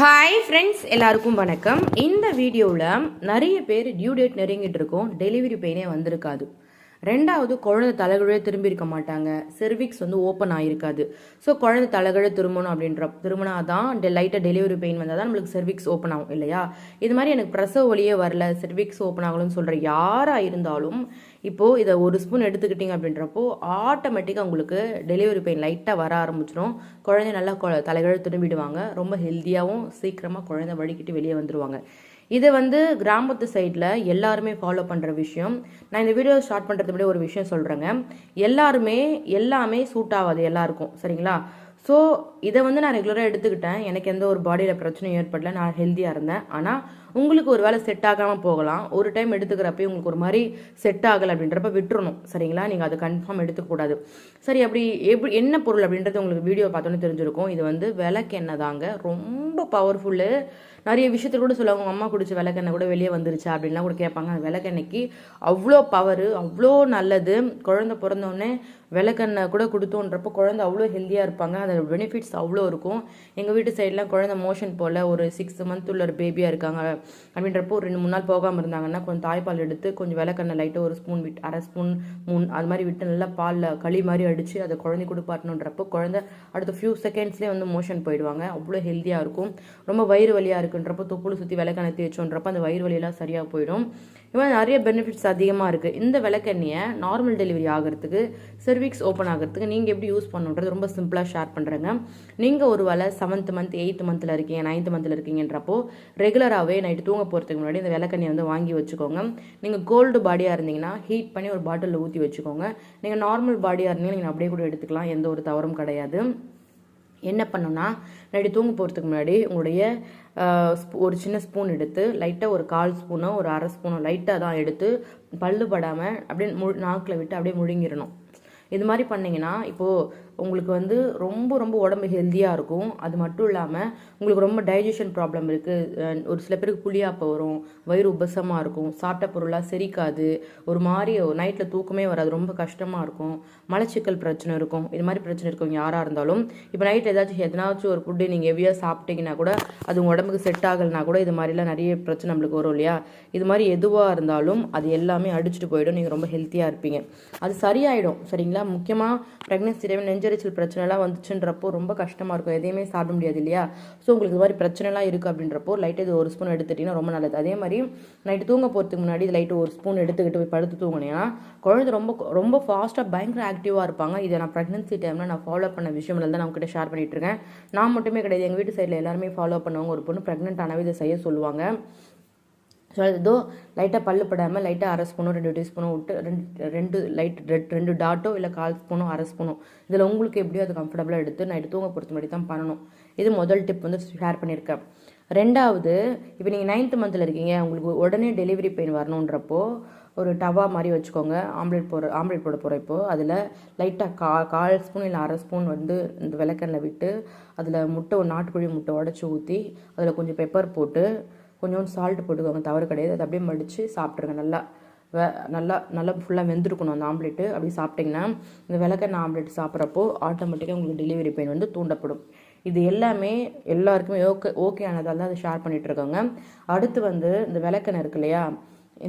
Hi friends எல்லாருக்கும் வணக்கம். இந்த வீடியோவில் நிறைய பேர் டியூ டேட் நெருங்கிட்டு இருக்கோம். டெலிவரி பெயினே வந்திருக்காது. ரெண்டாவது குழந்தை தலைகழே திரும்பி இருக்க மாட்டாங்க. செர்விக்ஸ் வந்து ஓப்பன் ஆகிருக்காது ஸோ குழந்தை தலைகழ திரும்பணும் அப்படின்ற திரும்பினா தான் லைட்டாக டெலிவரி பெயின் வந்தால் தான் நம்மளுக்கு செர்விக்ஸ் ஓப்பன் ஆகும் இல்லையா? இது மாதிரி எனக்கு பிரசவ வழியே வரல. செர்விக்ஸ் ஓப்பன் ஆகணும்னு சொல்கிற யாராக இருந்தாலும் இப்போது இதை ஒரு ஸ்பூன் எடுத்துக்கிட்டிங்க அப்படின்றப்போ ஆட்டோமேட்டிக்காக உங்களுக்கு டெலிவரி பெயின் லைட்டாக வர ஆரம்பிச்சிடும். குழந்தை நல்லா கொ- தலைகழ திரும்பிடுவாங்க. ரொம்ப ஹெல்த்தியாகவும் சீக்கிரமாக குழந்தை வழிக்கிட்டு வெளியே வந்துடுவாங்க இது வந்து கிராமத்து சைடில் எல்லாருமே ஃபாலோ பண்ணுற விஷயம். நான் இந்த வீடியோ ஸ்டார்ட் பண்ணுறதுக்கு முன்னாடி ஒரு விஷயம் சொல்கிறேங்க எல்லாருமே எல்லாமே சூட் ஆகாது எல்லாருக்கும். சரிங்களா? ஸோ இதை வந்து நான் ரெகுலராக எடுத்துக்கிட்டேன். எனக்கு எந்த ஒரு பாடியில் பிரச்சனையும் ஏற்படல. நான் ஹெல்த்தியாக இருந்தேன். ஆனால் உங்களுக்கு ஒரு வேளை செட் ஆகாமல் போகலாம். ஒரு டைம் எடுத்துக்கிறப்ப உங்களுக்கு ஒரு மாதிரி செட் ஆகலை அப்படின்றப்ப விட்டுறணும். சரிங்களா? நீங்கள் அது கன்ஃபார்ம் எடுத்துக்கூடாது சரி அப்படி எப்படி என்ன பொருள் அப்படின்றது உங்களுக்கு வீடியோ பார்த்தோன்னே தெரிஞ்சிருக்கும். இது வந்து விளக்கெண்ணெய் தாங்க. ரொம்ப பவர்ஃபுல்லு நிறைய விஷயத்தில் கூட சொல்லுவாங்க உங்கள் அம்மா குடிச்ச விளக்கெண்ணெய் கூட வெளியே வந்துருச்சா? அப்படின்லாம் கூட கேட்பாங்க. விளக்கெண்ணெய்க்கு அவ்வளோ பவர் அவ்வளோ நல்லது. குழந்தை பிறந்தோடனே விளக்கெண்ணெய் கூட கொடுத்தோன்றப்போ குழந்தை அவ்வளோ ஹெல்த்தியாக இருப்பாங்க. அதோட பெனிஃபிட்ஸ் அவ்வளோ இருக்கும். எங்கள் வீட்டு சைட்லாம் குழந்தை மோஷன் போல் ஒரு சிக்ஸ் மந்த் உள்ள ஒரு பேபியாக இருக்காங்க. அப்படின்றப்போ ஒரு ரெண்டு மூணு நாள் போகாமல் இருந்தாங்கன்னா கொஞ்சம் தாய்ப்பால் எடுத்து கொஞ்சம் விளக்கெண்ணெய் லைட்டாக ஒரு ஸ்பூன் விட்டு அரை ஸ்பூன் மூணு அது மாதிரி விட்டு நல்லா பாலில் களி மாதிரி அடித்து அதை குழந்தை கொடுப்பாட்டணுன்றப்போ குழந்தை அடுத்த ஃபியூ செகண்ட்ஸ்லேயே வந்து மோஷன் போயிடுவாங்க. அவ்வளோ ஹெல்த்தியாக இருக்கும். ரொம்ப வயிறு வலியாக இருக்குன்றப்போ தொப்புள் சுற்றி விளக்கெண்ணெய் தேய்ச்சோன்றப்போ அந்த வயிறு வலியெல்லாம் சரியாக போயிடும். இவன் நிறைய பெனிஃபிட்ஸ் அதிகமாக இருக்குது இந்த விளக்கெண்ணியை நார்மல் டெலிவரி ஆகிறதுக்கு செர்விக்ஸ் ஓப்பன் ஆகிறதுக்கு நீங்கள் எப்படி யூஸ் பண்ணுன்றது ரொம்ப சிம்பிளாக ஷேர் பண்ணுறேங்க நீங்கள் ஒரு வேளை செவன்த் மந்த் எயித்து மந்தில் இருக்கீங்க நைன்த் மந்தில் இருக்கீங்கன்றப்போ ரெகுலராகவே நைட்டு தூங்க போகிறதுக்கு முன்னாடி இந்த விளக்கண்ணியை வந்து வாங்கி வச்சுக்கோங்க. நீங்கள் கோல்டு பாடியாக இருந்தீங்கன்னா ஹீட் பண்ணி ஒரு பாட்டிலில் ஊற்றி வச்சுக்கோங்க. நீங்கள் நார்மல் பாடியாக இருந்தீங்கன்னா நீங்கள் அப்படியே கூட எடுத்துக்கலாம். எந்த ஒரு தவறும் கிடையாது. என்ன பண்ணுன்னா நைட்டு தூங்க போகிறதுக்கு முன்னாடி உங்களுடைய ஸ்பூ- ஒரு சின்ன ஸ்பூன் எடுத்து லைட்டாக ஒரு கால் ஸ்பூனோ ஒரு அரை ஸ்பூனோ லைட்டாக தான் எடுத்து பல்லு படாமல் அப்படியே மு நாக்கில் விட்டு அப்படியே முழுங்கிடணும் இது மாதிரி பண்ணிங்கன்னா இப்போது உங்களுக்கு வந்து ரொம்ப ரொம்ப உடம்பு ஹெல்த்தியாக இருக்கும். அது மட்டும் இல்லாமல் உங்களுக்கு ரொம்ப டைஜஷன் ப்ராப்ளம் இருக்குது ஒரு சில பேருக்கு புளியாப்ப வரும் வயிறு உபசமாக இருக்கும் சாப்பிட்ட பொருளாக செரிக்காது. ஒரு மாதிரி நைட்டில் தூக்கமே வராது ரொம்ப கஷ்டமாக இருக்கும். மலச்சிக்கல் பிரச்சனை இருக்கும். இது மாதிரி பிரச்சனை இருக்கும் யாராக இருந்தாலும் இப்போ நைட் ஏதாச்சும் எதனாச்சும் ஒரு ஃபுட்டு நீங்கள் ஹெவியாக சாப்பிட்டீங்கன்னா கூட அது உங்கள் உடம்புக்கு செட் ஆகலைனா கூட இது மாதிரிலாம் நிறைய பிரச்சனை நம்மளுக்கு வரும் இல்லையா? இது மாதிரி எதுவாக இருந்தாலும் அது எல்லாமே அடிச்சுட்டு போயிடும். நீங்கள் ரொம்ப ஹெல்த்தியாக இருப்பீங்க. அது சரியாயிடும். சரிங்களா? முக்கியமாக ப்ரெக்னன்சி டைம் நெஞ்சரிச்சல் பிரச்சனைலாம் வந்துச்சுன்றப்போ ரொம்ப கஷ்டமாக இருக்கும். எதையுமே சாப்பிட முடியாது இல்லையா ஸோ உங்களுக்கு இது மாதிரி பிரச்சனைலாம் இருக்குது அப்படின்றப்போ லைட்டாக இது ஒரு ஸ்பூன் எடுத்துட்டிங்கன்னா ரொம்ப நல்லது. அதே மாதிரி நைட்டு தூங்க போகிறதுக்கு முன்னாடி இது லைட்டு ஒரு ஸ்பூன் எடுத்துக்கிட்டு போய் படுத்து தூங்கினீங்கன்னா குழந்தை ரொம்ப ரொம்ப ஃபாஸ்ட்டாக பயங்கர ஆக்டிவாக இருப்பாங்க. இதை நான் ப்ரெக்னன்சி டைமில் நான் ஃபாலோ பண்ண விஷயங்கள் தான் நான் உங்ககிட்ட ஷேர் பண்ணிட்டு இருக்கேன். நான் மட்டுமே கிடையாது. எங்கள் வீட்டு சைடில் எல்லாருமே ஃபாலோ பண்ணுவாங்க ஒரு பொண்ணு ப்ரெக்னென்ட் ஆனவே இதை செய்ய சொல்லுவாங்க. ஸோ ஏதோ லைட்டாக பல்லு படாமல் லைட்டாக அரை ஸ்பூனோ ரெண்டு டீஸ்பூனோ விட்டு ரெண்டு ரெண்டு லைட் ரெட் ரெண்டு டாட்டோ இல்லை கால் ஸ்பூனோ அரை ஸ்பூனோ இதில் உங்களுக்கு எப்படியோ அது கம்ஃபர்டபுளாக எடுத்து நைட்டு தூங்க பொறுத்த மாதிரி தான் பண்ணணும். இது முதல் டிப் வந்து ஷேர் பண்ணியிருக்கேன். ரெண்டாவது இப்போ நீங்கள் நைன்த் மந்தில் இருக்கீங்க உங்களுக்கு உடனே டெலிவரி பெயின் வரணுன்றப்போ ஒரு டவா மாதிரி வச்சுக்கோங்க ஆம்லேட் போடுற ஆம்லேட் போட போகிற இப்போ. அதில் லைட்டாக கா கால் ஸ்பூன் இல்லை அரை ஸ்பூன் வந்து இந்த விளக்கெண்ணில் விட்டு அதில் முட்டை ஒரு நாட்டுக்கோழி முட்டை உடச்சி ஊற்றி அதில் கொஞ்சம் பெப்பர் போட்டு கொஞ்சோண்டு சால்ட் போட்டுக்கோங்க. தவறு கிடையாது. அதை அப்படியே மடித்து சாப்பிட்ருங்க நல்லா வே நல்லா நல்லா ஃபுல்லாக வெந்திருக்கணும் அந்த ஆம்லேட்டு அப்படி சாப்பிட்டிங்கன்னா இந்த விளக்கெண்ணெய் ஆம்லேட் சாப்பிட்றப்போ ஆட்டோமேட்டிக்காக உங்களுக்கு டெலிவரி பெயின் வந்து தூண்டப்படும். இது எல்லாமே எல்லாருக்குமே ஓகே ஓகே ஆனதால் தான் அதை ஷேர் பண்ணிகிட்ருக்கோங்க அடுத்து வந்து இந்த விளக்கெண்ணெய் இருக்கு இல்லையா?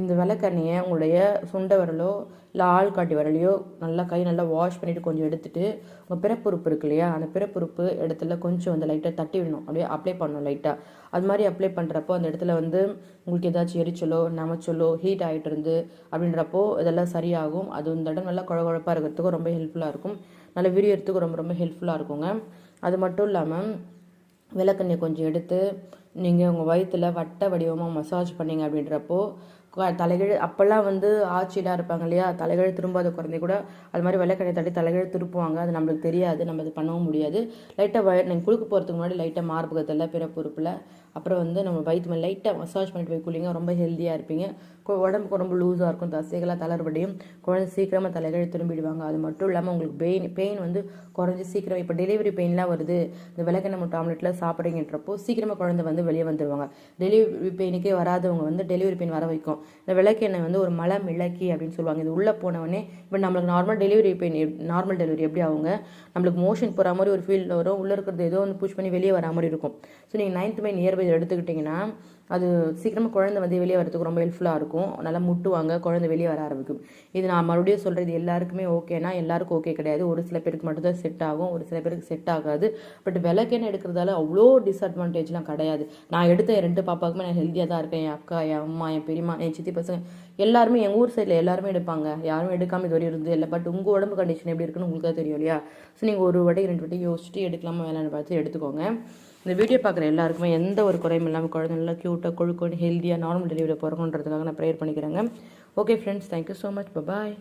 இந்த விளக்கண்ணியை உங்களுடைய சுண்டை விரலோ இல்லை ஆள் காட்டி விரலையோ நல்லா கை நல்லா வாஷ் பண்ணிவிட்டு கொஞ்சம் எடுத்துகிட்டு உங்கள் பிறப்புறுப்பு இருக்கு இல்லையா? அந்த பிறப்புறுப்பு இடத்துல கொஞ்சம் வந்து லைட்டாக தட்டி விடணும். அப்படியே அப்ளை பண்ணணும் லைட்டாக அது மாதிரி அப்ளை பண்ணுறப்போ அந்த இடத்துல வந்து உங்களுக்கு ஏதாச்சும் எரிச்சலோ நமச்சலோ ஹீட் ஆகிட்டு இருந்து அப்படின்றப்போ இதெல்லாம் சரியாகும். அது இந்த இடம் நல்லா குழகுழப்பாக இருக்கிறதுக்கும் ரொம்ப ஹெல்ப்ஃபுல்லாக இருக்கும். நல்ல விரியறதுக்கு ரொம்ப ரொம்ப ஹெல்ப்ஃபுல்லாக இருக்குங்க. அது மட்டும் இல்லாமல் விளக்கெண்ணெய் கொஞ்சம் எடுத்து நீங்கள் உங்கள் வயிற்றில் வட்ட வடிவமாக மசாஜ் பண்ணிங்க அப்படின்றப்போ தலைகீழ் அப்போல்லாம் வந்து ஆட்சியெலாம் இருப்பாங்க இல்லையா? தலைகீழ் திரும்பாத குழந்தை கூட அது மாதிரி வெள்ளைக்கடை தட்டி தலைகீழ் திருப்புவாங்க. அது நம்மளுக்கு தெரியாது. நம்ம இது பண்ணவும் முடியாது. லைட்டாக வய நீங்கள் குளுக்க போகிறதுக்கு முன்னாடி லைட்டாக மார்பகத்தில் பிறப்புறுப்பில் அப்புறம் வந்து நம்ம வயிற்று மேலே லைட்டாக மசாஜ் பண்ணிட்டு போய் குளிங்க. ரொம்ப ஹெல்த்தியாக இருப்பீங்க. உடம்புக்கு ரொம்ப லூஸாக இருக்கும். தசைகளாக தளர்வடையும். குழந்தை சீக்கிரமாக தலைகீழ் திரும்பிடுவாங்க. அது மட்டும் இல்லாமல் உங்களுக்கு பெயின் பெயின் வந்து குறைஞ்சி சீக்கிரம் இப்போ டெலிவரி பெயின்லாம் வருது. இந்த விளக்கெண்ணெய் முட்டை ஆம்லெட்டில் சாப்பிட்றீங்கன்றப்போ சீக்கிரமாக குழந்தை வந்து வெளியே வந்துடுவாங்க டெலிவரி பெயினுக்கே வராதவங்க வந்து டெலிவரி பெயின் வர வைக்கும். இந்த விளக்கெண்ணெய் வந்து ஒரு மலம் இலக்கி அப்படின்னு சொல்லுவாங்க. இது உள்ளே போனவொடனே இப்போ நம்மளுக்கு normal delivery pain normal delivery எப்படி ஆகுங்க? நம்மளுக்கு மோஷன் போகிற மாதிரி ஒரு ஃபீல் வரும். உள்ளே இருக்கிறது ஏதோ வந்து புஷ் பண்ணி வெளியே வர மாதிரி இருக்கும். ஸோ நீங்கள் நைன்த் மை நியர்பை எடுத்துக்கிட்டிங்கன்னா அது சீக்கிரமாக குழந்தை வந்து வெளியே வரதுக்கு ரொம்ப ஹெல்ப்ஃபுல்லாக இருக்கும். நல்லா முட்டுவாங்க குழந்தை வெளியே வர ஆரம்பிக்கும். இது நான் மறுபடியும் சொல்கிறது எல்லாருக்குமே ஓகேனா எல்லாருக்கும் ஓகே கிடையாது. ஒரு சில பேருக்கு மட்டும்தான் செட் ஆகும் ஒரு சில பேருக்கு செட் ஆகாது. பட் விளக்கெண்ணெய் எடுக்கிறதால அவ்வளோ டிஸ்அட்வான்டேஜ்லாம் கிடையாது. நான் எடுத்த ரெண்டு பாப்பாக்குமே நான் ஹெல்த்தியாக தான் இருக்கேன். என் அக்கா என் அம்மா என் பெரியம்மா என் சித்தி பசங்க எல்லாருமே எங்கள் ஊர் சைடில் எல்லாருமே எடுப்பாங்க. யாரும் எடுக்காமல் இது வரையும் இருந்தது இல்லை. பட் உங்கள் உடம்பு கண்டிஷன் எப்படி இருக்குன்னு உங்களுக்கு தான் தெரியும் இல்லையா? ஸோ நீங்கள் ஒரு வாட்டி ரெண்டு வாட்டி யோசிச்சுட்டு எடுக்கலாமா வேணாம்னு பார்த்து எடுத்துக்கோங்க. இந்த வீடியோ பார்க்குற எல்லாருக்குமே எந்த ஒரு குறையும் இல்லாமல் குழந்தை நல்லா க்யூட்டாக கொழுக்கொழு ஹெல்த்தியாக நார்மல் டெலிவரியில் பிறக்கணுன்றதுக்காக நான் ப்ரேயர் பண்ணிக்கிறேங்க. Okay friends thank you so much bye bye